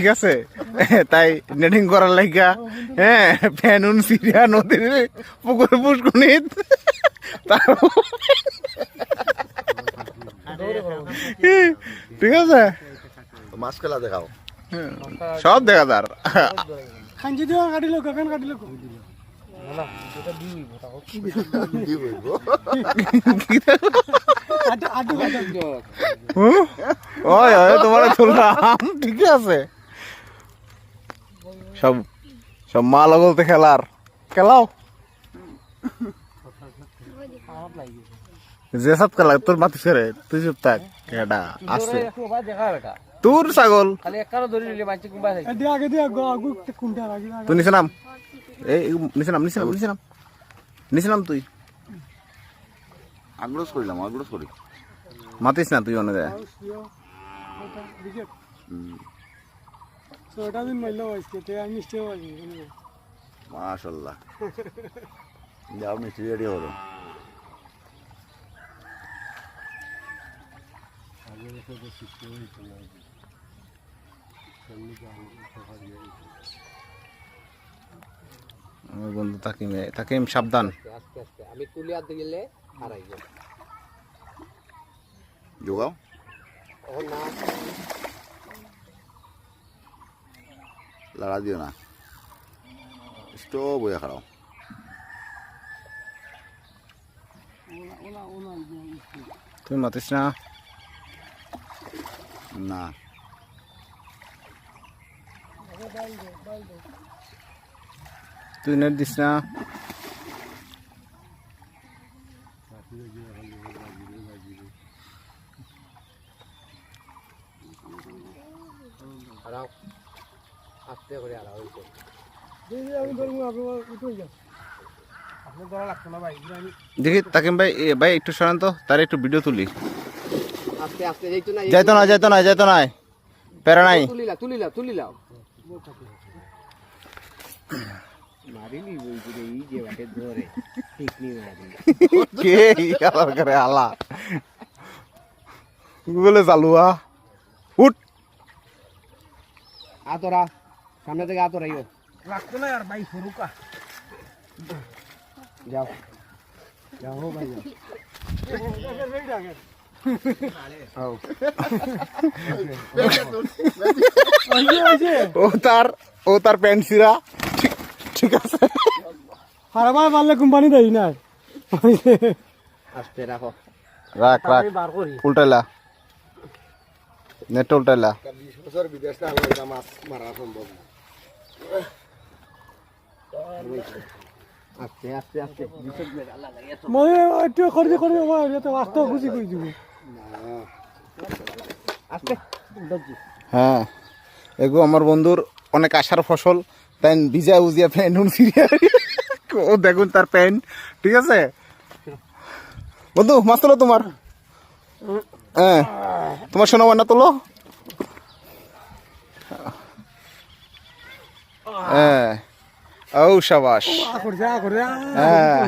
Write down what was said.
ঠিক আছে? তাই নেটিং করার লাইগা হ্যাঁ ফ্যানুন সিরিয়া নদীর পুকুর পুষ্কুনিত ঠিক আছে? মাছ খেলা দেখাও। সব দেখা তার খাঞ্জি দিও কাটিলো কাকান কাটিলো? ওই ওই তোমার তুললাম ঠিক আছে? সব সব মা লগলতে খেলার। খেলাও। যে সব খেলা তোর মাতি ফেরে তুই চুপ থাক এটা আছে। তোর ছাগল। তুই নিচে নাম। এই নিচে নাম নিচে নাম নিচে নাম। নিচে নাম তুই। আগ্রস করিলাম আগ্রস করি। মাতিস না তুই অনেক এটা দিন মাইলো আজকে তে আমি মিষ্টি হইনি মাশাল্লাহ যাও মিষ্টি রেডি হলো আমার বন্ধু তাকিম তাকিম সাবধান আমি তুলে আনতে গেলে হারাই গেল যোগাও ও না লড়া দিও না। স্টোভ হয়ে খাড়াও তুই মাতিস না? না। তুই নেট দিস না? হারাও আস্তে করে হারাও হয়েছে দিদি আমি ধরবো আপনি উঠে যান আপনি ধরা লাগতো না ভাই দেখি তাকিম ভাই ভাই একটু সরান তো তার একটু ভিডিও তুলি। আস্তে আস্তে যাইতো না যাইতো না যাইতো না যাইতো না প্যারা নাই। তুলিলা তুলিলা তুলিলাও মারিলি বলছি রে এই যে বাটে ধরে ঠিক নি মারি। কে আলার করে আলা? গুগলে চালুয়া উঠ। আতরা সামনে থেকে আতরাইও লাগতো না আর ভাই ফরুকা যাও। যাও ভাই যাও। ও তার ও তার প্যান্ট সিরা ঠিক- আছে। হারাবার পারলে কোম্পানি দেই না আস্তে রাখো। রাখ রাখ। উল্টাইলা। নেট উল্টাইলা। বিশ বছর বিদেশ মাছ মারা সম্ভব। না আস্তে আস্তে আস্তে। বিশেষ মেরে আল্লাহ লাগে মই একটু করে করে আমার এটা বাস্তব খুশি করে দিব। আস্তে। হ্যাঁ এগো আমার বন্ধুর অনেক আশার ফসল তাই ভিজা উজিয়া প্যান্ট হুন ও দেখুন তার প্যান্ট ঠিক আছে? বন্ধু মাছ তোলো তোমার। হ্যাঁ তোমার শোনো না তোলো। হ্যাঁ ও সাবাস হ্যাঁ